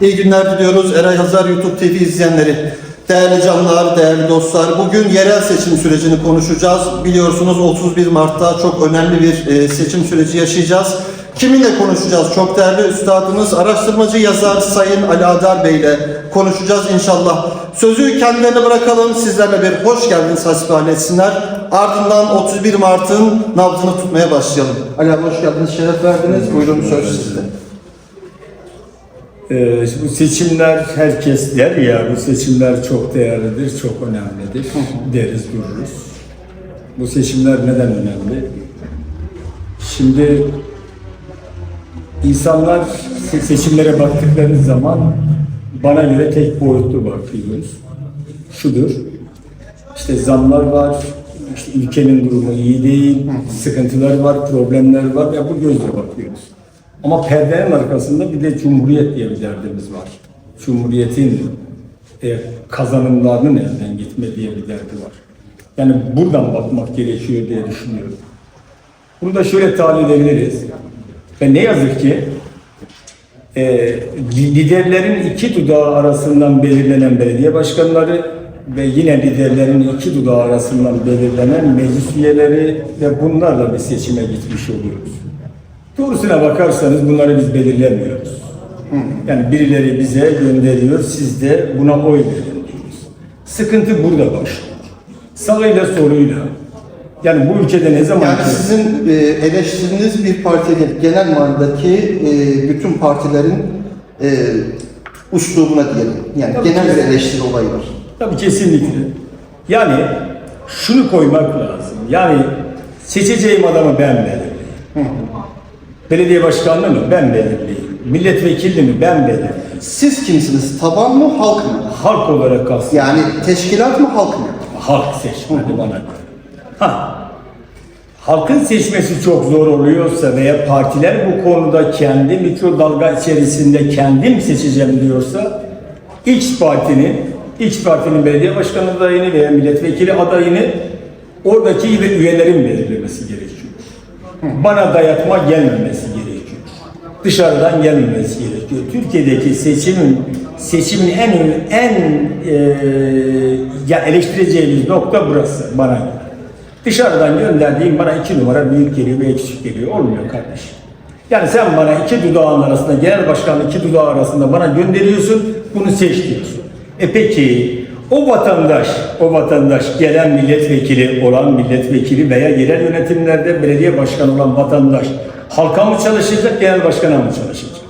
İyi günler diliyoruz Eray Hazar YouTube TV izleyenleri. Değerli canlar, değerli dostlar, bugün yerel seçim sürecini konuşacağız. Biliyorsunuz 31 Mart'ta çok önemli bir e, seçim süreci yaşayacağız. Kiminle konuşacağız? Çok değerli üstadımız, araştırmacı yazar Sayın Ali Adar Bey ile konuşacağız inşallah. Sözü kendilerine bırakalım, sizlerle bir hoş geldiniz hasbihal etsinler. Ardından 31 Mart'ın nabzını tutmaya başlayalım. Ali abi hoş geldiniz, şeref verdiniz. Buyurun söz sizde. Ee, bu seçimler herkes der ya bu seçimler çok değerlidir, çok önemlidir deriz dururuz. Bu seçimler neden önemli? Şimdi insanlar se- seçimlere baktıkları zaman bana göre tek boyutlu bakıyoruz. Şudur, işte zamlar var, işte ülkenin durumu iyi değil, sıkıntılar var, problemler var ya bu gözle bakıyoruz. Ama perdenin arkasında bir de Cumhuriyet diye bir derdimiz var. Cumhuriyetin e, kazanımlarının elden gitme diye bir derdi var. Yani buradan bakmak gerekiyor diye düşünüyorum. Bunu da şöyle tahlil edebiliriz. Ve ne yazık ki e, liderlerin iki dudağı arasından belirlenen belediye başkanları ve yine liderlerin iki dudağı arasından belirlenen meclis üyeleri ve bunlarla bir seçime gitmiş oluyoruz. Doğrusuna bakarsanız bunları biz belirlemiyoruz. Yani birileri bize gönderiyor, siz de buna oy verin diyoruz. Sıkıntı burada başlıyor. Sağıyla soluyla. Yani bu ülkede ne zaman Yani ki- sizin e, eleştiriniz bir partiye değil, genel manadaki e, bütün partilerin e, uslubuna diyelim. Yani Tabii genel ki. eleştiri olayı var. Tabii kesinlikle. Yani şunu koymak lazım. Yani seçeceğim adamı ben belirleyeyim. Belediye başkanlığı mı? Ben belirleyeyim. Milletvekilliği mi? Ben belirleyeyim. Siz kimsiniz? Taban mı, halk mı? Halk olarak kalsın. Yani teşkilat mı, halk mı? Halk seçmeli bana. Ha. Halkın seçmesi çok zor oluyorsa veya partiler bu konuda kendi mikrodalga içerisinde kendim seçeceğim diyorsa X partinin X partinin belediye başkanı adayını veya milletvekili adayını oradaki üye- üyelerin belirlemesi gerekiyor. Bana dayatma gelmemesi. Dışarıdan gelmemesi gerekiyor. Türkiye'deki seçimin seçimin en en e, ya eleştireceğimiz nokta burası bana. Dışarıdan gönderdiğim bana iki numara büyük geliyor ve küçük geliyor. Olmuyor kardeşim. Yani sen bana iki dudağın arasında, genel başkan iki dudağı arasında bana gönderiyorsun, bunu seç diyorsun. E peki, o vatandaş, o vatandaş gelen milletvekili olan milletvekili veya yerel yönetimlerde belediye başkanı olan vatandaş halka mı çalışacak, genel başkana mı çalışacak?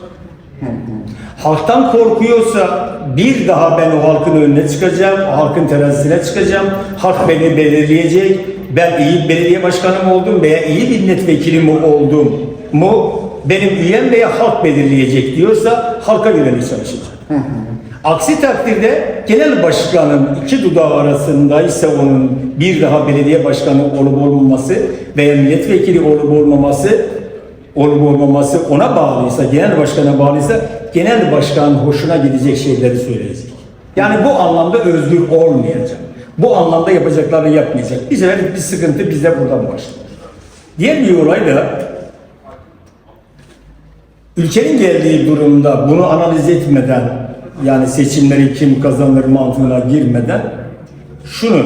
Halktan korkuyorsa bir daha ben o halkın önüne çıkacağım, o halkın terazisine çıkacağım. Halk beni belirleyecek. Ben iyi belediye başkanı mı oldum veya iyi milletvekili mi oldum mu benim üyem veya halk belirleyecek diyorsa halka yönelik çalışacak. Aksi takdirde genel başkanın iki dudağı arasındaysa onun bir daha belediye başkanı olup olmaması veya milletvekili olup olmaması olup olmaması ona bağlıysa, genel başkana bağlıysa genel başkanın hoşuna gidecek şeyleri söyleyecek. Yani bu anlamda özgür olmayacak. Bu anlamda yapacaklarını yapmayacak. Bir bir sıkıntı bizde buradan başlıyor. Diğer bir olay da ülkenin geldiği durumda bunu analiz etmeden yani seçimleri kim kazanır mantığına girmeden şunu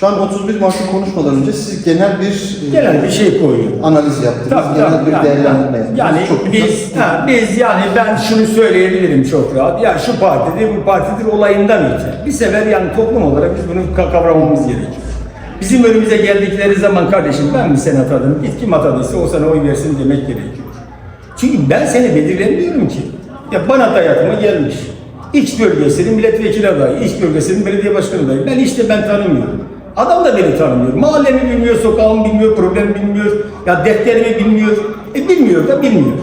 Şu an 31 Mart'ı konuşmadan önce siz genel bir e, genel bir şey koyuyor. analiz yaptınız. Tabii, genel tabii, bir yani, değerlendirme yaptınız. yani Çok güzel. biz, ha, biz yani ben şunu söyleyebilirim çok rahat. Ya şu partidir, bu partidir olayından öte. Bir sefer yani toplum olarak biz bunu ka- kavramamız gerekiyor. Bizim önümüze geldikleri zaman kardeşim ben mi seni atadım, git kim atadıysa o sana oy versin demek gerekiyor. Çünkü ben seni belirlemiyorum ki. Ya bana dayatma gelmiş. X bölgesinin milletvekili adayı, X bölgesinin belediye başkanı adayı. Ben işte ben tanımıyorum. Adam da beni tanımıyor. Mahallemi bilmiyor, sokağımı bilmiyor, problem bilmiyor. Ya defterimi bilmiyor. E bilmiyor da bilmiyor.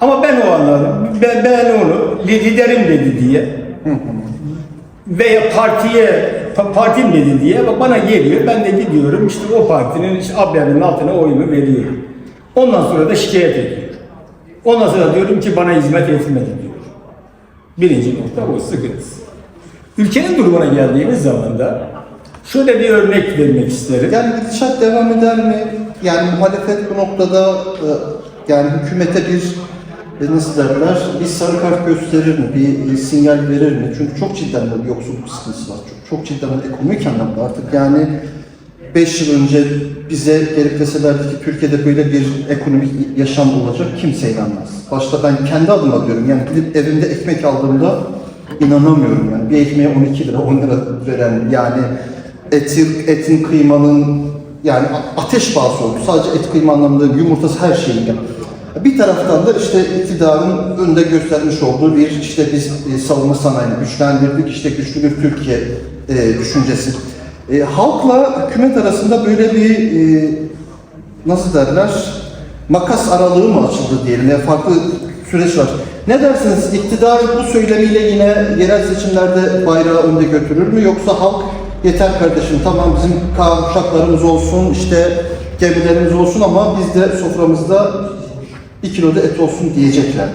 Ama ben o anladım. Ben, ben onu liderim dedi diye veya partiye pa- partim dedi diye bana geliyor. Ben de gidiyorum işte o partinin işte ablerinin altına oyumu veriyorum. Ondan sonra da şikayet ediyor. Ondan sonra diyorum ki bana hizmet etmedi diyor. Birinci nokta bu sıkıntısı. Ülkenin durumuna geldiğimiz zaman da şöyle bir örnek vermek isterim. Yani gidişat devam eder mi? Yani muhalefet bu noktada e, yani hükümete bir e, nasıl derler bir sarı kart gösterir mi, bir sinyal verir mi? Çünkü çok cidden de bir yoksulluk sıkıntısı var. Çok, çok cidden de ekonomik anlamda artık yani 5 yıl önce bize gelip deselerdi ki Türkiye'de böyle bir ekonomik yaşam olacak kimse inanmaz. Başta ben kendi adıma diyorum yani gidip evimde ekmek aldığımda inanamıyorum yani. Bir ekmeğe 12 lira 10 lira veren yani eti, etin kıymanın yani ateş pahası oldu. Sadece et kıyma anlamında yumurtası her şeyin yani. Bir taraftan da işte iktidarın önde göstermiş olduğu bir işte biz e, savunma sanayini güçlendirdik, işte güçlü bir Türkiye e, düşüncesi. E, halkla hükümet arasında böyle bir e, nasıl derler makas aralığı mı açıldı diyelim ya farklı süreç var. Ne dersiniz iktidar bu söylemiyle yine yerel seçimlerde bayrağı önde götürür mü yoksa halk yeter kardeşim tamam bizim kavşaklarımız olsun işte gemilerimiz olsun ama biz de soframızda bir kilo da et olsun diyecekler.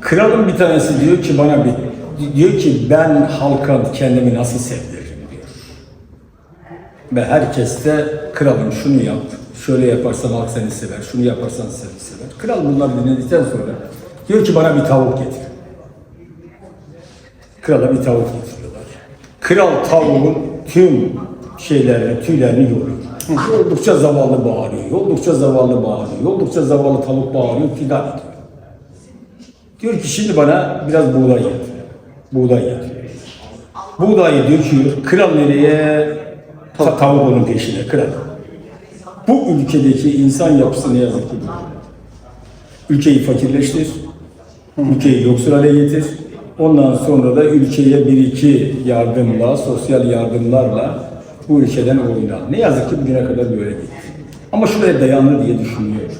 Kralın bir tanesi diyor ki bana bir diyor ki ben halka kendimi nasıl sevdiririm diyor. Ve herkes de kralım şunu yap, şöyle yaparsan halk seni sever, şunu yaparsan seni sever. Kral bunları dinledikten sonra diyor ki bana bir tavuk getir. Krala bir tavuk getiriyorlar. Kral tavuğun tüm şeylerini, tüylerini yoruyor. Oldukça zavallı bağırıyor, oldukça zavallı bağırıyor, oldukça zavallı tavuk bağırıyor, fidan ediyor. Diyor ki şimdi bana biraz buğday getir. Buğday getir. Buğdayı döküyor. Kral nereye? Ta tavuk onun peşine. Kral. Bu ülkedeki insan yapısı ne yazık ki. Ülkeyi fakirleştir. Ülkeyi yoksul hale getir. Ondan sonra da ülkeye bir iki yardımla, sosyal yardımlarla bu ülkeden oynar. Ne yazık ki bugüne kadar böyle gitti. Ama şuraya dayanır diye düşünüyorum.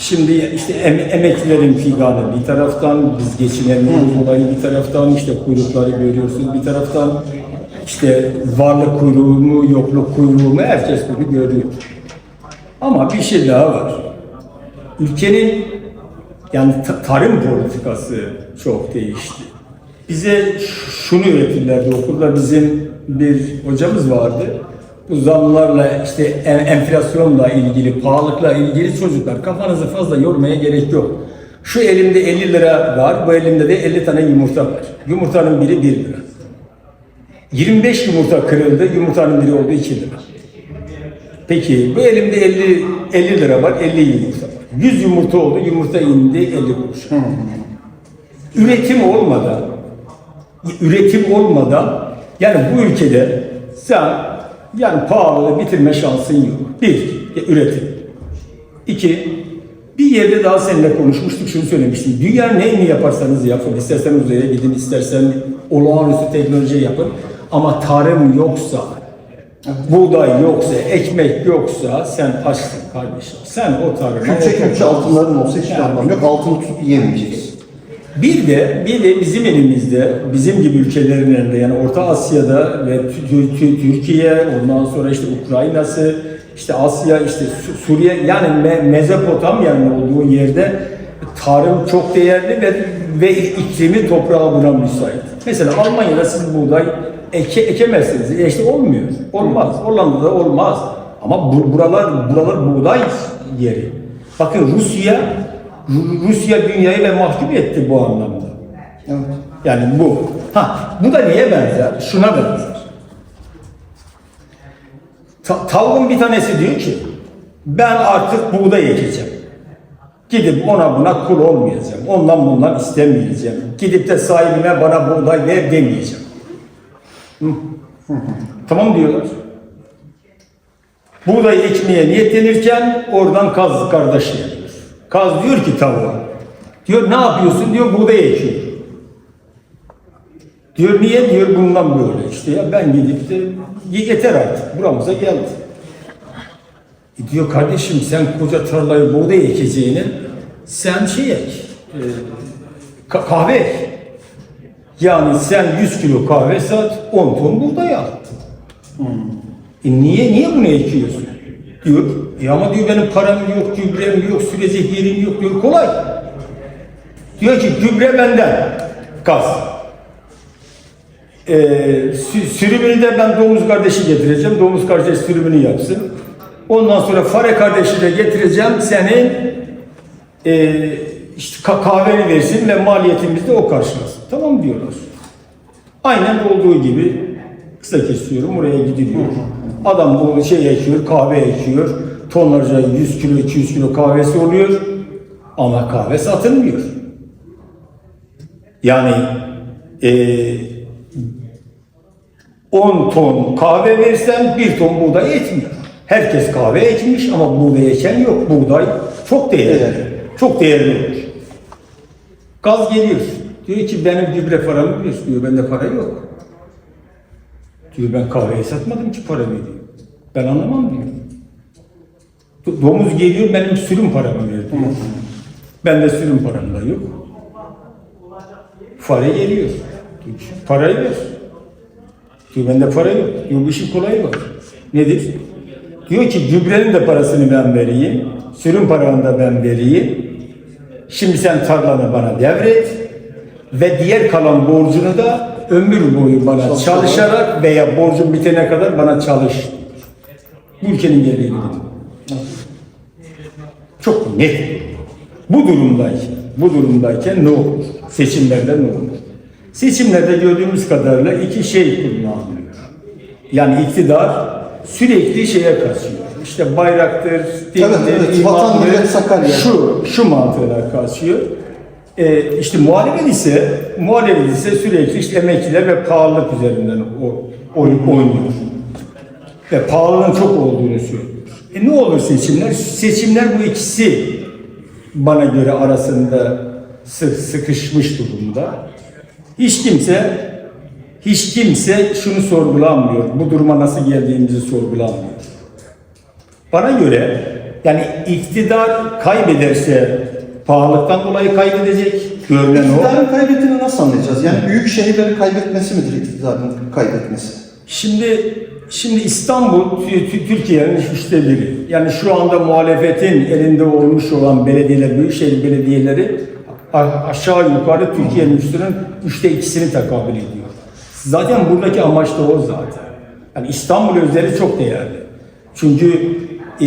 Şimdi işte em- emeklilerin figanı bir taraftan, biz geçinemiyoruz olayı bir taraftan, işte kuyrukları görüyorsunuz bir taraftan, işte varlık kuyruğu mu, yokluk kuyruğu mu herkes bunu görüyor. Ama bir şey daha var. Ülkenin yani ta- tarım politikası çok değişti. Bize şunu öğretirlerdi okulda bizim bir hocamız vardı. Bu zamlarla işte en- enflasyonla ilgili, pahalılıkla ilgili çocuklar kafanızı fazla yormaya gerek yok. Şu elimde 50 lira var, bu elimde de 50 tane yumurta var. Yumurtanın biri 1 lira. 25 yumurta kırıldı, yumurtanın biri oldu 2 lira. Peki bu elimde 50 50 lira var, 50 yumurta var. 100 yumurta oldu, yumurta indi 50 kuruş. Üretim olmadan, üretim olmadan yani bu ülkede sen yani pahalılığı bitirme şansın yok. Bir, üretim. İki, bir yerde daha seninle konuşmuştuk, şunu söylemiştim. Dünya neyini yaparsanız yapın, istersen uzaya gidin, istersen olağanüstü teknoloji yapın. Ama tarım yoksa, buğday yoksa, ekmek yoksa sen açsın kardeşim. Sen o tarıma... Külçe külçe altınların olsa hiçbir Yani anlamı yok. Altını tutup yiyemeyeceğiz. Bir de bir de bizim elimizde, bizim gibi ülkelerin elinde yani Orta Asya'da ve Tü- Tü- Tü- Türkiye, ondan sonra işte Ukrayna'sı, işte Asya, işte Su- Suriye yani Me- Mezopotamya'nın olduğu yerde tarım çok değerli ve ve iklimi toprağı buna müsait. Mesela Almanya'da siz buğday eke, ekemezsiniz. E işte olmuyor. Olmaz. Hollanda'da olmaz. Ama bu, buralar buralar buğday yeri. Bakın Rusya Ru- Rusya dünyayı ve mahkum etti bu anlamda. Evet. Yani bu. Ha, bu da neye benzer? Şuna benzer. Ta- tavuğun bir tanesi diyor ki, ben artık buğday ekeceğim. Gidip ona buna kul olmayacağım. Ondan bundan istemeyeceğim. Gidip de sahibine bana buğday ver demeyeceğim. Tamam diyorlar. Buğday ekmeye niyetlenirken oradan kaz kardeş geliyor. Kaz diyor ki tavuğa. Diyor ne yapıyorsun? Diyor buğday ekiyor. Diyor niye? Diyor bundan böyle. İşte ya ben gidip de yeter artık. Buramıza geldi. E diyor kardeşim sen koca tarlayı buğday ekeceğine sen şey ek. e, ka- kahve ek. Yani sen 100 kilo kahve sat 10 ton buğday al. E niye niye bunu ekiyorsun? Diyor. E ama diyor benim param yok, gübrem yok, sürecek yerim yok diyor. Kolay. Diyor ki gübre benden. Gaz. Ee, sü- sürümünü de ben domuz kardeşi getireceğim. Domuz kardeş sürümünü yapsın. Ondan sonra fare kardeşi de getireceğim. Senin e, işte ka- kahveni versin ve maliyetimizi de o karşılasın. Tamam diyorlar. Aynen olduğu gibi kısa kesiyorum oraya gidiliyor. Adam bu şey ekiyor, kahve ekiyor. Tonlarca 100 kilo, 200 kilo kahvesi oluyor. Ama kahve satılmıyor. Yani eee 10 ton kahve versen 1 ton buğday etmiyor. Herkes kahve ekmiş ama buğday eken yok. Buğday çok değerli. Değerli. Çok değerli olur. Gaz geliyor. Diyor ki benim gübre paramı biliyorsun diyor. Bende para yok. Diyor ben kahveyi satmadım ki paramı diyor. Ben anlamam diyor. Do- Domuz geliyor benim sürüm paramı veriyor diyor. Bende sürüm param da yok. Fare geliyor. Diyor Parayı ver. Diyor bende para yok. Diyor bu işin kolayı var. Nedir? Diyor ki gübrenin de parasını ben vereyim. Sürüm paranı da ben vereyim. Şimdi sen tarlanı bana devret. Ve diğer kalan borcunu da ömür boyu bana Çalışarak. veya borcun bitene kadar bana çalış. Bu ülkenin gereği Çok net. Bu durumdayken, bu durumdayken ne olur? Seçimlerde ne olur? Seçimlerde gördüğümüz kadarıyla iki şey kullanılıyor. Yani iktidar sürekli şeye kaçıyor. İşte bayraktır, dindir, evet. Vatan, imandır, millet, Sakarya. Şu, şu mantığına kaçıyor. Ee, işte muhalefet ise, muhalefet ise sürekli işte emekliler ve pahalılık üzerinden o, oynuyor. Ve pahalılığın çok olduğunu söylüyor. E ne olur seçimler? Seçimler bu ikisi bana göre arasında sı- sıkışmış durumda. Hiç kimse hiç kimse şunu sorgulamıyor. Bu duruma nasıl geldiğimizi sorgulamıyor. Bana göre yani iktidar kaybederse pahalılıktan dolayı kaybedecek. Görünen o. İktidarın kaybettiğini nasıl anlayacağız? Yani büyük şehirleri kaybetmesi midir iktidarın kaybetmesi? Şimdi şimdi İstanbul Tü- Tü- Türkiye'nin üçte biri. Yani şu anda muhalefetin elinde olmuş olan belediyeler, büyükşehir belediyeleri aşağı yukarı Türkiye'nin nüfusunun üçte ikisini tekabül ediyor. Zaten buradaki amaç da o zaten. Yani İstanbul özleri çok değerli. Çünkü e,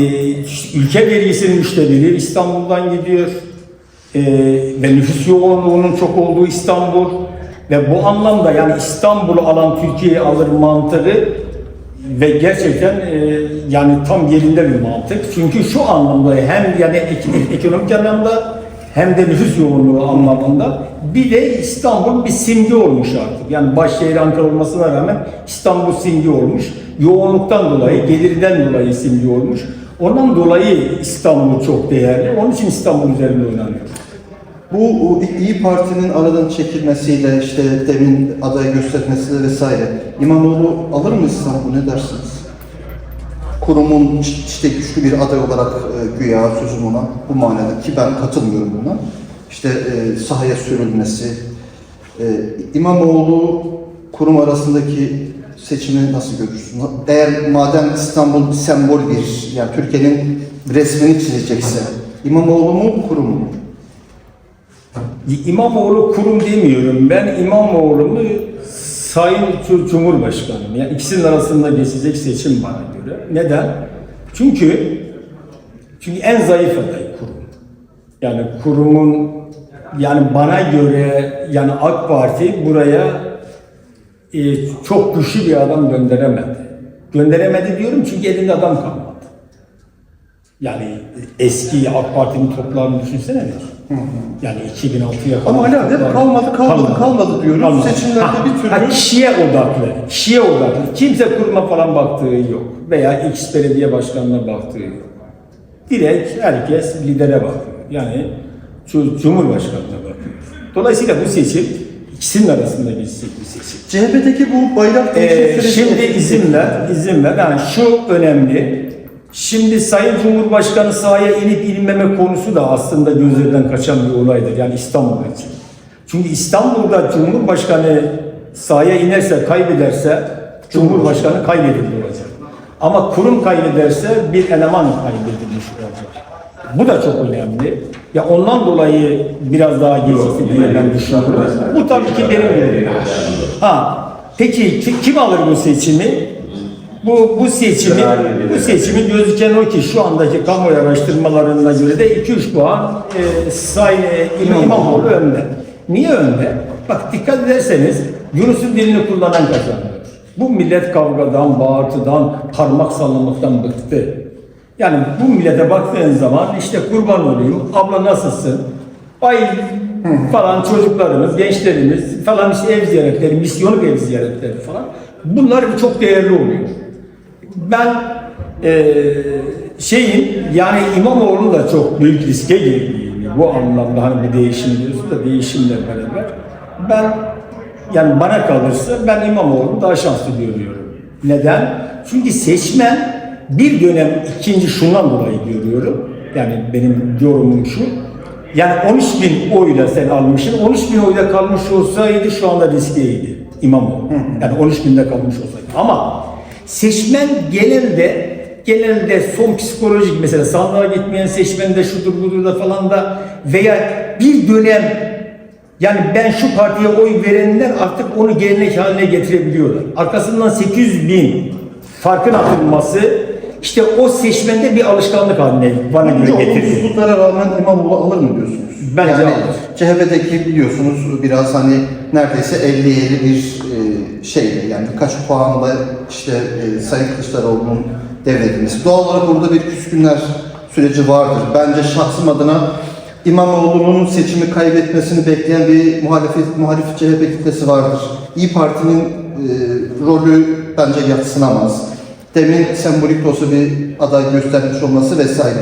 ülke vergisinin üçte biri İstanbul'dan gidiyor. E, ve nüfus yoğunluğunun çok olduğu İstanbul ve bu anlamda yani İstanbul'u alan Türkiye'yi alır mantığı ve gerçekten e, yani tam yerinde bir mantık. Çünkü şu anlamda hem yani ek- ekonomik anlamda hem de nüfus yoğunluğu anlamında bir de İstanbul bir simge olmuş artık. Yani başşehir Ankara olmasına rağmen İstanbul simge olmuş. Yoğunluktan dolayı, gelirden dolayı simge olmuş. Ondan dolayı İstanbul çok değerli. Onun için İstanbul üzerinde oynanıyor. Bu İyi Parti'nin aradan çekilmesiyle işte demin aday göstermesiyle vesaire İmamoğlu alır mı İstanbul ne dersiniz? Kurumun işte güçlü bir aday olarak e, güya sözüm ona bu manada ki ben katılmıyorum buna. İşte e, sahaya sürülmesi. E, İmamoğlu kurum arasındaki seçimi nasıl görürsün? Eğer madem İstanbul bir sembol bir yani Türkiye'nin resmini çizecekse İmamoğlu mu kurum mu? İmamoğlu kurum demiyorum. Ben İmamoğlu'nu Sayın Cu- Cumhurbaşkanım. Yani ikisinin arasında geçecek seçim bana göre. Neden? Çünkü çünkü en zayıf aday kurum. Yani kurumun yani bana göre yani AK Parti buraya e, çok güçlü bir adam gönderemedi. Gönderemedi diyorum çünkü elinde adam kalmadı. Yani eski AK Parti'nin toplarını düşünsene ne? Yani 2006'ya kadar. Ama hala hep kalmadı, kalmadı, kalmadı diyoruz. Seçimlerde Ha, bir türlü- ha, kişiye odaklı. Kişiye odaklı. Kimse kuruma falan baktığı yok. Veya X belediye başkanına baktığı yok. Direkt herkes lidere bakıyor. Yani Cumhurbaşkanına bakıyor. Dolayısıyla bu seçim ikisinin arasında geçecek bir seçim. CHP'deki bu bayrak Ee, şimdi izin ver, izin ver. Yani şu önemli. Şimdi Sayın Cumhurbaşkanı sahaya inip inmeme konusu da aslında gözlerden kaçan bir olaydır. Yani İstanbul için. Çünkü İstanbul'da Cumhurbaşkanı sahaya inerse, kaybederse Cumhurbaşkanı kaybedilmiş olacak. Ama kurum kaybederse bir eleman kaybedilmiş olacak. Bu da çok önemli. Ya ondan dolayı biraz daha gecikti diye ben düşünüyorum. Bu tabii ki benim. Ha, peki ki- kim alır bu seçimi? Bu bu seçimi Önemli bir bu seçimi gözüken o ki şu andaki kamuoyu araştırmalarına göre de 2-3 puan e, Sayın e, İmam- İmamoğlu önde. Niye önde? Bak dikkat ederseniz Yunus'un dilini kullanan kazanıyor. Bu millet kavgadan, bağırtıdan, parmak sallamaktan bıktı. Yani bu millete baktığın zaman işte kurban olayım, abla nasılsın? Ay falan çocuklarımız, gençlerimiz falan işte ev ziyaretleri, misyonluk ev ziyaretleri falan. Bunlar çok değerli oluyor. Ben eee şeyin yani İmamoğlu'nun da çok büyük riske girdiğini bu anlamda hani bu değişim diyorsun da değişimle beraber ben yani bana kalırsa ben İmamoğlu'nu daha şanslı görüyorum. Neden? Çünkü seçmen bir dönem ikinci şundan dolayı görüyorum. Yani benim yorumum şu. Yani 13 bin oyla sen almışsın. 13 bin oyla kalmış olsaydı şu anda riskliydi İmamoğlu. Yani 13 binde kalmış olsaydı. Ama seçmen genelde genelde son psikolojik mesela sandığa gitmeyen seçmen de şudur budur da falan da veya bir dönem yani ben şu partiye oy verenler artık onu gelenek haline getirebiliyorlar. Arkasından 800 bin farkın atılması işte o seçmende bir alışkanlık haline bana Bence göre getiriyor. olumsuzluklara rağmen İmamoğlu alır mı diyorsunuz? Bence yani alır. CHP'deki biliyorsunuz biraz hani neredeyse 50-50 bir e, şeyle yani birkaç puanla işte e, Sayın Kılıçdaroğlu'nun devredilmesi. Doğal olarak orada bir küskünler süreci vardır. Bence şahsım adına İmamoğlu'nun seçimi kaybetmesini bekleyen bir muhalefet, muhalif CHP kitlesi vardır. İyi Parti'nin e, rolü bence yatsınamaz. Demin sembolik de olsa bir aday göstermiş olması vesaire.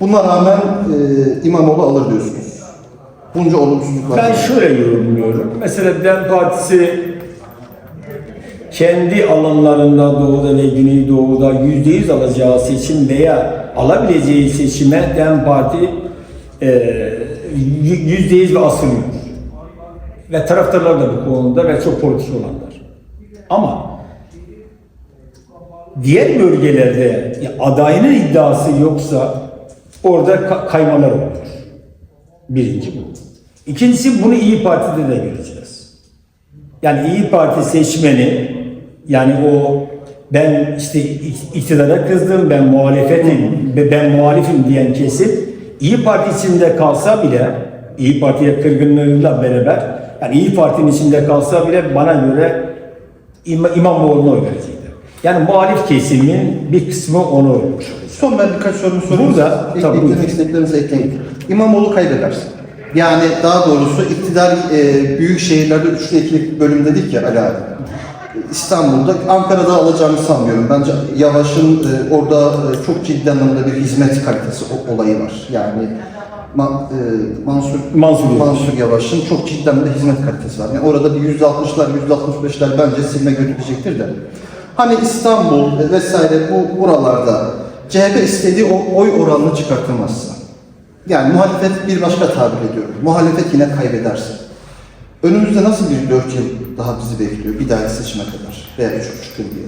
Buna rağmen e, İmamoğlu alır diyorsunuz. Bunca olumsuzluk var. Ben şöyle yorumluyorum. Mesela DEM Partisi kendi alanlarında Doğu'da ve Güneydoğu'da yüzde yüz alacağı seçim veya alabileceği seçime DEM Parti e, yüzde yüz ve asılıyor. Ve taraftarlar da bu konuda ve çok politik olanlar. Ama diğer bölgelerde adayının iddiası yoksa orada ka- kaymalar oluyor. Birinci bu. İkincisi bunu İyi Parti'de de göreceğiz. Yani İyi Parti seçmeni yani o ben işte iktidara kızdım, ben muhalefetim, ben muhalifim diyen kesim İyi Parti içinde kalsa bile İyi Parti'ye kırgınlığıyla beraber yani İyi Parti'nin içinde kalsa bile bana göre İma, İmamoğlu'na oy verecekler. Yani muhalif kesimin bir kısmı onu olacak. Son ben birkaç sorumu sorayım. Burada, Ek- tabii, eklemek istediklerinizi ekleyin. İmamoğlu kaybederse. Yani daha doğrusu iktidar e, büyük şehirlerde üçlü ikilik bölüm dedik ya Ali abi. İstanbul'da, Ankara'da alacağını sanmıyorum. Bence Yavaş'ın e, orada e, çok ciddi anlamda bir hizmet kalitesi o- olayı var. Yani Ma- e, Mansur, Mansur. Mansur Yavaş'ın çok ciddi anlamda hizmet kalitesi var. Yani orada bir %60'lar, %65'ler bence silme götürecektir de. Hani İstanbul e, vesaire bu buralarda CHP istediği o oy oranını çıkartamazsa. Yani muhalefet bir başka tabir ediyorum. Muhalefet yine kaybederse. Önümüzde nasıl bir 4 yıl daha bizi bekliyor bir dahaki seçime kadar veya 3,5 yıl diye.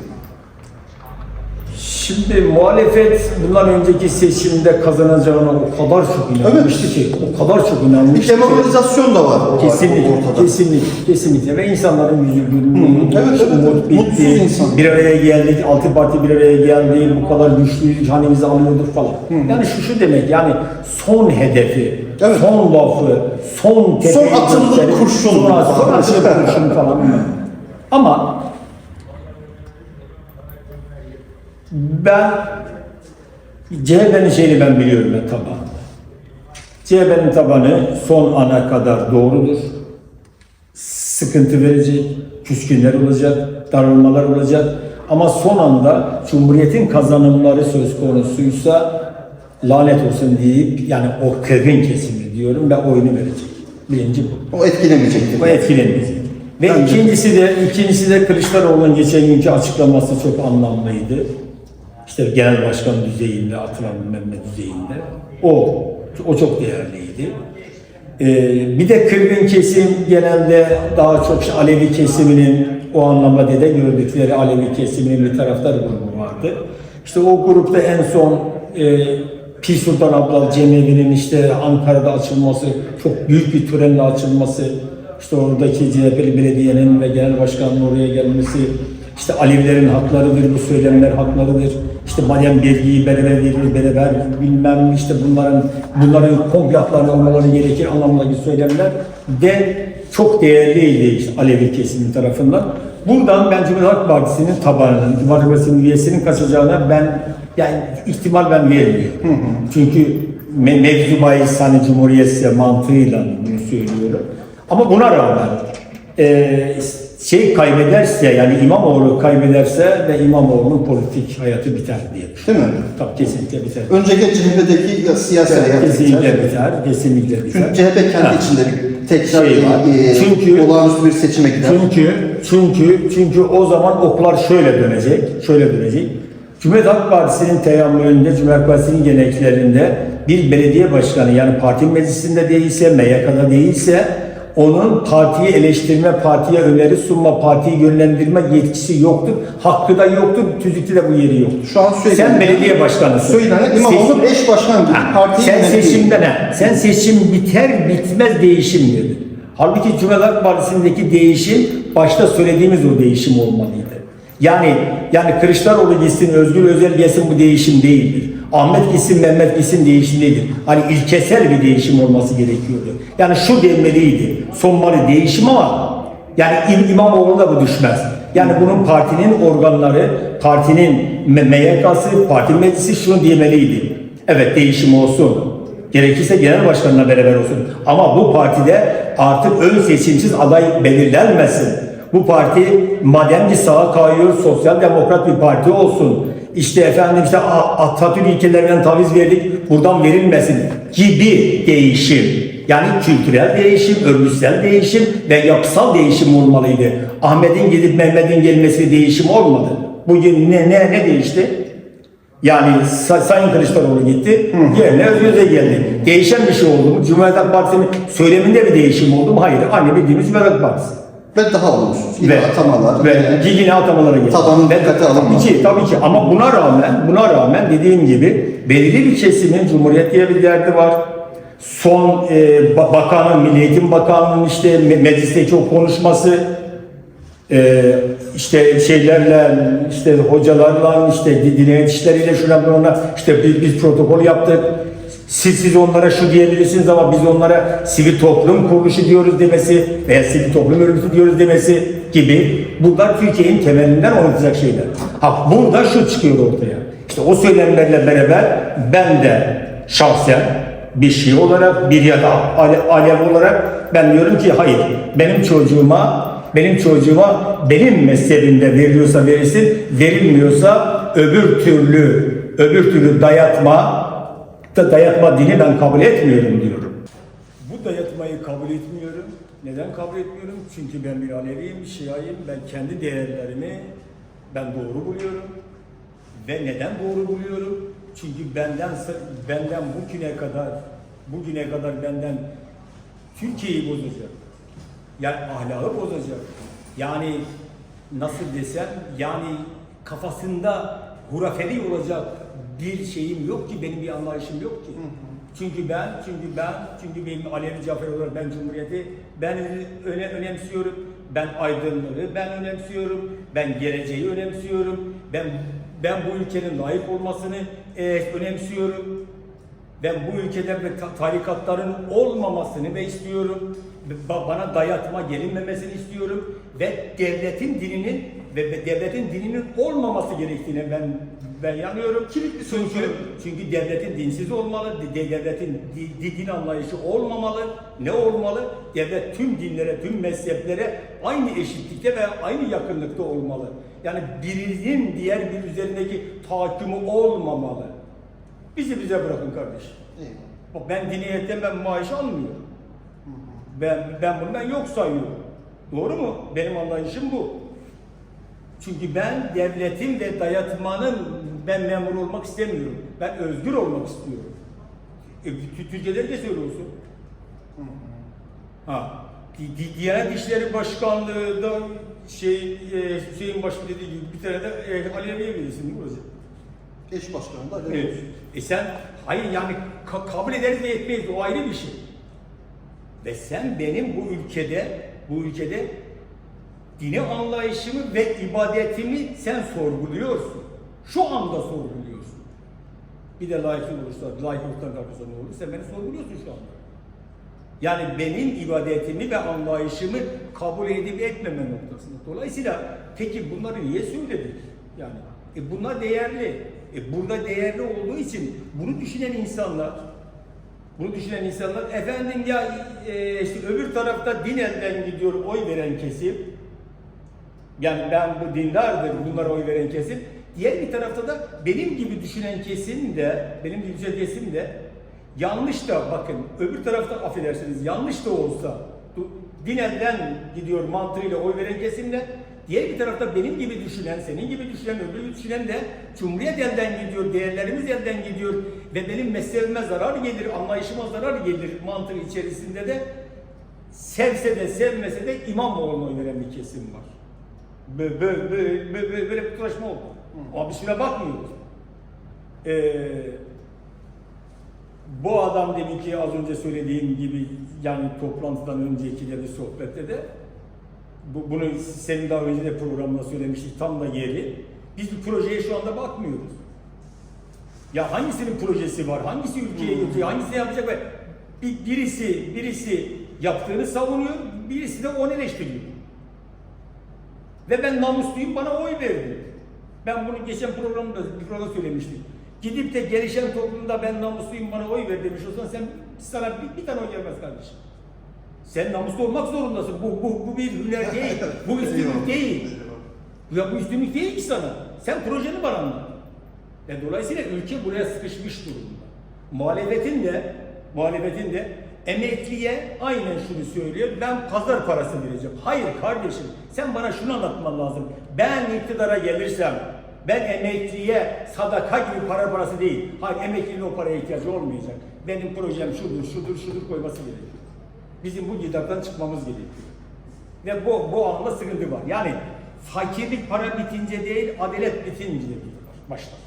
Şimdi muhalefet bundan önceki seçimde kazanacağına o kadar çok inanmıştı ki, o kadar çok Bir inanmıştı ki. demoralizasyon da var Kesinlikle, ortada. kesinlikle, kesinlikle ve insanların yüzü gülmüyor, Evet, evet, umut evet. bitti, insan. bir araya geldik, altı parti bir araya geldi, bu kadar güçlüydük, hanemizi alıyorduk falan. Yani şu şu demek, yani son hedefi, Evet. son lafı, son tepeyi Son atıldığı gösterip, kurşun. Son, son atıldığı kurşun falan. Ama ben CHP'nin şeyini ben biliyorum ben tabanını. CHP'nin tabanı son ana kadar doğrudur. Sıkıntı verecek, küskünler olacak, darılmalar olacak. Ama son anda Cumhuriyet'in kazanımları söz konusuysa lanet olsun deyip yani o kırgın kesimi diyorum ve oyunu verecek. Birinci bu. O etkilemeyecektir. Bu etkilemeyecek. Ve Bence- ikincisi de ikincisi de Kılıçdaroğlu'nun geçen günkü açıklaması çok anlamlıydı. İşte genel başkan düzeyinde, atılan bilmem ne düzeyinde. O, o çok değerliydi. Ee, bir de kırgın kesim genelde daha çok işte Alevi kesiminin o anlamda dede gördükleri Alevi kesiminin bir taraftar grubu vardı. İşte o grupta en son e, Pir Sultan Abdal Cemevi'nin işte Ankara'da açılması, çok büyük bir törenle açılması, işte oradaki CHP'li belediyenin ve genel başkanın oraya gelmesi, işte Alevilerin haklarıdır, bu söylemler haklarıdır. İşte madem vergiyi beraber verir, beraber bilmem işte bunların bunların komple hakları olmaları gerekir anlamındaki söylemler de çok değerliydi işte Alevi kesimi tarafından. Buradan ben Cumhuriyet Halk Partisi'nin tabanının, Cumhuriyet Halk Partisi'nin üyesinin kaçacağına ben yani ihtimal ben vermiyorum. Çünkü me mevzu bahis hani Cumhuriyetse mantığıyla bunu söylüyorum. Ama buna rağmen e, şey kaybederse yani İmamoğlu kaybederse ve İmamoğlu'nun politik hayatı biter diye. Değil mi? Tabii kesinlikle biter. Önceki CHP'deki siyasi hayat kesinlikle biter. biter. Kesinlikle biter. Çünkü CHP kendi Ha. içinde bir tekrar Şey var. e, Çünkü- olağanüstü bir seçime gider. Çünkü çünkü çünkü o zaman oklar şöyle dönecek, şöyle dönecek. Cumhuriyet Halk Partisi'nin teyammülünde, Cumhuriyet Halk Partisi'nin geleneklerinde bir belediye başkanı yani parti meclisinde değilse, MYK'da değilse onun partiyi eleştirme, partiye öneri sunma, partiyi yönlendirme yetkisi yoktur. Hakkı da yoktur. Tüzükte de bu yeri yoktur. Şu an söylenen- Sen belediye başkanısın. Söylenen İmamoğlu eş başkan gibi. Ha, Partiyi sen yönetiyor. seçimde ne? Sen seçim biter bitmez değişim dedi. Halbuki Cumhuriyet Partisi'ndeki değişim başta söylediğimiz o değişim olmalıydı. Yani yani Kılıçdaroğlu gitsin, Özgür Özel gelsin bu değişim değildir. Ahmet gitsin, Mehmet gitsin değişim değildir. Hani ilkesel bir değişim olması gerekiyordu. Yani şu denmeliydi. Sonmalı değişim ama yani İm- İmamoğlu da bu düşmez. Yani bunun partinin organları, partinin MYK'sı, parti meclisi şunu diyemeliydi. Evet değişim olsun. Gerekirse genel başkanla beraber olsun. Ama bu partide artık ön seçimsiz aday belirlenmesin. Bu parti madem ki sağa kayıyor, sosyal demokrat bir parti olsun. İşte efendim işte Atatürk ilkelerinden taviz verdik, buradan verilmesin gibi değişim. Yani kültürel değişim, örgütsel değişim ve yapısal değişim olmalıydı. Ahmet'in gidip Mehmet'in gelmesi değişim olmadı. Bugün ne ne ne değişti? Yani Sa- Sayın Kılıçdaroğlu gitti, yerine Özgür Özel geldi. Değişen bir şey oldu mu? Cumhuriyet Halk Partisi'nin söyleminde bir değişim oldu mu? Hayır. Aynı bildiğimiz Cumhuriyet Partisi. Ve daha olumsuz. Yine atamalar. Ve yine- yine atamalara geldi. Tabanın Ve dikkate Tabii alınmaz. ki, tabii ki. Ama buna rağmen, buna rağmen dediğim gibi belirli bir kesimin Cumhuriyet diye bir derdi var. Son e, ba- bakanın, Milli Eğitim Bakanı'nın işte me- meclisteki o konuşması, e, işte şeylerle, işte hocalarla, işte di- dinleyen işleriyle şuna buna işte biz, biz protokol yaptık. Siz, siz onlara şu diyebilirsiniz ama biz onlara sivil toplum kuruluşu diyoruz demesi veya sivil toplum örgütü diyoruz demesi gibi bunlar Türkiye'nin temelinden oynatacak şeyler. Ha burada şu çıkıyor ortaya. İşte o söylemlerle beraber ben de şahsen bir şey olarak bir ya da ale- alev olarak ben diyorum ki hayır benim çocuğuma benim çocuğuma benim mezhebimde veriliyorsa verilsin verilmiyorsa öbür türlü öbür türlü dayatma da dayatma dini ben kabul etmiyorum diyorum. Bu dayatmayı kabul etmiyorum. Neden kabul etmiyorum? Çünkü ben bir Aleviyim, Şiayım. Ben kendi değerlerimi ben doğru buluyorum. Ve neden doğru buluyorum? Çünkü benden benden bugüne kadar bugüne kadar benden Türkiye'yi bozacak. Yani ahlakı bozacak. Yani nasıl desem yani kafasında hurafeli olacak bir şeyim yok ki benim bir anlayışım yok ki. Çünkü ben çünkü ben çünkü benim Alevi Cafer olarak ben Cumhuriyeti ben öne önemsiyorum. Ben aydınlığı ben önemsiyorum. Ben geleceği önemsiyorum. Ben ben bu ülkenin layık olmasını e, önemsiyorum. Ben bu ülkede tarikatların olmamasını ve istiyorum. Ba- Bana dayatma gelinmemesini istiyorum ve devletin dininin ve devletin dininin olmaması gerektiğine ben ben yanıyorum. Kilitli soru çünkü. Çünkü devletin dinsiz olmalı, de- devletin di- di- din anlayışı olmamalı. Ne olmalı? Devlet tüm dinlere, tüm mezheplere aynı eşitlikte ve aynı yakınlıkta olmalı. Yani birinin diğer bir üzerindeki tahakkümü olmamalı. Bizi bize bırakın kardeşim. Bak ben diniyetten ben maaş almıyorum. Ben, ben bunu ben yok sayıyorum. Doğru mu? Benim anlayışım bu. Çünkü ben devletin ve dayatmanın ben memur olmak istemiyorum. Ben özgür olmak istiyorum. E, Tü- Türkiye'de de söylüyorsun. Ha. Di- Di- Diyanet İşleri Başkanlığı da şey e, Hüseyin Başkan dediği gibi bir tane de e, Alevi'ye verirsin değil mi hocam? Eş başkanı da Alevi Evet. E sen hayır yani ka- kabul ederiz ve etmeyiz o ayrı bir şey. Ve sen benim bu ülkede bu ülkede dini anlayışımı ve ibadetimi sen sorguluyorsun. Şu anda sorguluyorsun. Bir de layıklık olursa, layıklıktan kalkarsa ne olur? Sen beni sorguluyorsun şu anda. Yani benim ibadetimi ve anlayışımı kabul edip etmeme noktasında. Dolayısıyla peki bunları niye söyledik? Yani e bunlar değerli. E burada değerli olduğu için bunu düşünen insanlar bunu düşünen insanlar efendim ya e, işte öbür tarafta din elden gidiyor oy veren kesim yani ben bu dindardır bunlara oy veren kesim. Diğer bir tarafta da benim gibi düşünen kesim de, benim gibi düşünen kesim de yanlış da bakın öbür tarafta affedersiniz yanlış da olsa du- din elden gidiyor mantığıyla oy veren kesim de diğer bir tarafta benim gibi düşünen, senin gibi düşünen, öbür gibi düşünen de Cumhuriyet elden gidiyor, değerlerimiz elden gidiyor ve benim mezhebime zarar gelir, anlayışıma zarar gelir mantığı içerisinde de sevse de sevmese de İmamoğlu'na oy veren bir kesim var. Böyle, böyle, böyle, böyle, böyle bir kutlaşma oldu. Biz şuna bakmıyoruz. Ee, bu adam demin ki az önce söylediğim gibi yani toplantıdan önceki de bir sohbette de bu, bunu senin daha önce de programda söylemiştik tam da yeri. Biz bu projeye şu anda bakmıyoruz. Ya hangisinin projesi var? Hangisi ülkeye götürüyor? Hangisi yapacak? Ve bir, birisi birisi yaptığını savunuyor, birisi de onu eleştiriyor. Ve ben namusluyum bana oy verdi. Ben bunu geçen programda bir programda söylemiştim. Gidip de gelişen toplumda ben namusluyum bana oy ver demiş olsan sen sana bir, bir tane oy gelmez kardeşim. Sen namuslu olmak zorundasın. Bu, bu, bu bir hüner değil. Bu üstünlük değil. Ya bu üstünlük değil ki sana. Sen projeni bana anlat. E dolayısıyla ülke buraya sıkışmış durumda. Muhalefetin de muhalefetin de emekliye aynen şunu söylüyor. Ben pazar parası vereceğim. Hayır kardeşim sen bana şunu anlatman lazım. Ben iktidara gelirsem ben emekliye sadaka gibi para parası değil. Hayır emeklinin o paraya ihtiyacı olmayacak. Benim projem şudur, şudur, şudur koyması gerekiyor. Bizim bu giderden çıkmamız gerekiyor. Ve bu, bu anlamda sıkıntı var. Yani fakirlik para bitince değil, adalet bitince. Başlar.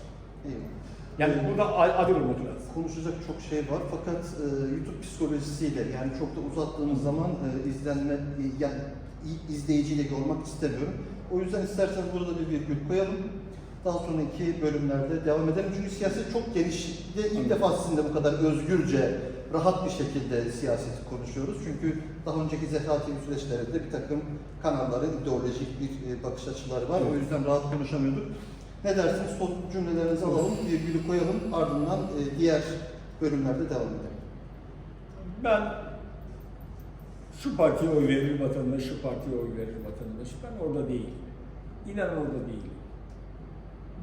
Yani burada a- adil olmak lazım. Konuşacak çok şey var fakat e, YouTube psikolojisiyle yani çok da uzattığımız zaman e, izlenme e, yani izleyiciyle yormak istemiyorum. O yüzden isterseniz burada bir virgül koyalım. Daha sonraki bölümlerde devam edelim. Çünkü siyaset çok geniş. Bir de ilk defa sizinle bu kadar özgürce, rahat bir şekilde siyaseti konuşuyoruz. Çünkü daha önceki Zehra TV süreçlerinde bir takım kanalların ideolojik bir e, bakış açıları var. O yüzden rahat konuşamıyorduk. Ne dersiniz? Son cümlelerinizi alalım, virgülü koyalım. Ardından e, diğer bölümlerde devam edelim. Ben şu partiye oy verir vatandaş, şu partiye oy verir vatandaş. Ben orada değilim. İnanın orada değilim.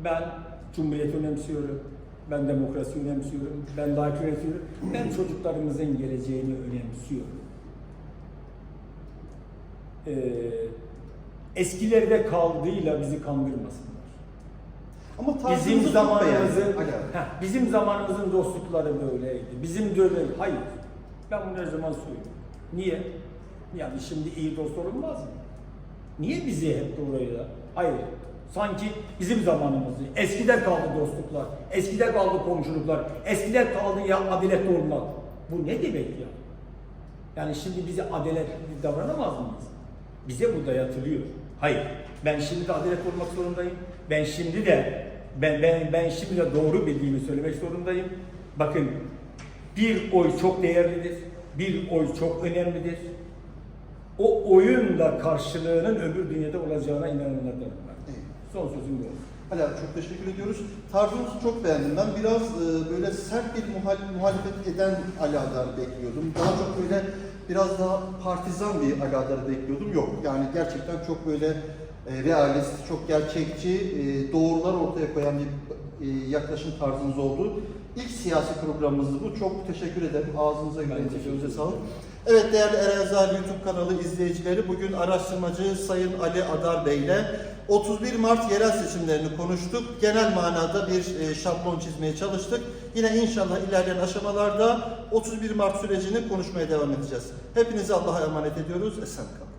Ben Cumhuriyeti önemsiyorum. Ben demokrasi önemsiyorum. Ben layıklığı önemsiyorum. Ben çocuklarımızın geleceğini önemsiyorum. Ee, eskilerde kaldığıyla bizi kandırmasınlar. Ama Bizim tarzınızı zamanımızın. Heh, bizim zamanımızın dostlukları böyleydi. Bizim öyle. Hayır. Ben bunu her zaman söylüyorum. Niye? Yani şimdi iyi dost olunmaz mı? Niye bizi hep oraya? Hayır. Sanki bizim zamanımızdı. Eskide kaldı dostluklar. Eskide kaldı komşuluklar. Eskide kaldı ya adaletli olmak. Bu ne demek ya? Yani şimdi bize adaletli davranamaz mıyız? Bize bu dayatılıyor. Hayır. Ben şimdi de adalet olmak zorundayım. Ben şimdi de ben ben ben şimdi de doğru bildiğimi söylemek zorundayım. Bakın bir oy çok değerlidir. Bir oy çok önemlidir. O oyun da karşılığının öbür dünyada olacağına inananlardanım ben. Evet. Son sözüm bu. Abi çok teşekkür ediyoruz. Tarzınızı çok beğendim. Ben biraz e, böyle sert bir muhal- muhalefet eden Ali Adar bekliyordum. Daha çok böyle biraz daha partizan bir Ali Adar'ı bekliyordum. Yok yani gerçekten çok böyle e, realist, çok gerçekçi, e, doğrular ortaya koyan bir e, yaklaşım tarzınız oldu. İlk siyasi programımızdı bu. Çok teşekkür ederim. Ağzınıza yüreğinize sağlık. Evet değerli Erenzel YouTube kanalı izleyicileri bugün araştırmacı Sayın Ali Adar Bey ile 31 Mart yerel seçimlerini konuştuk. Genel manada bir e, şablon çizmeye çalıştık. Yine inşallah ilerleyen aşamalarda 31 Mart sürecini konuşmaya devam edeceğiz. Hepinizi Allah'a emanet ediyoruz. Esen kalın.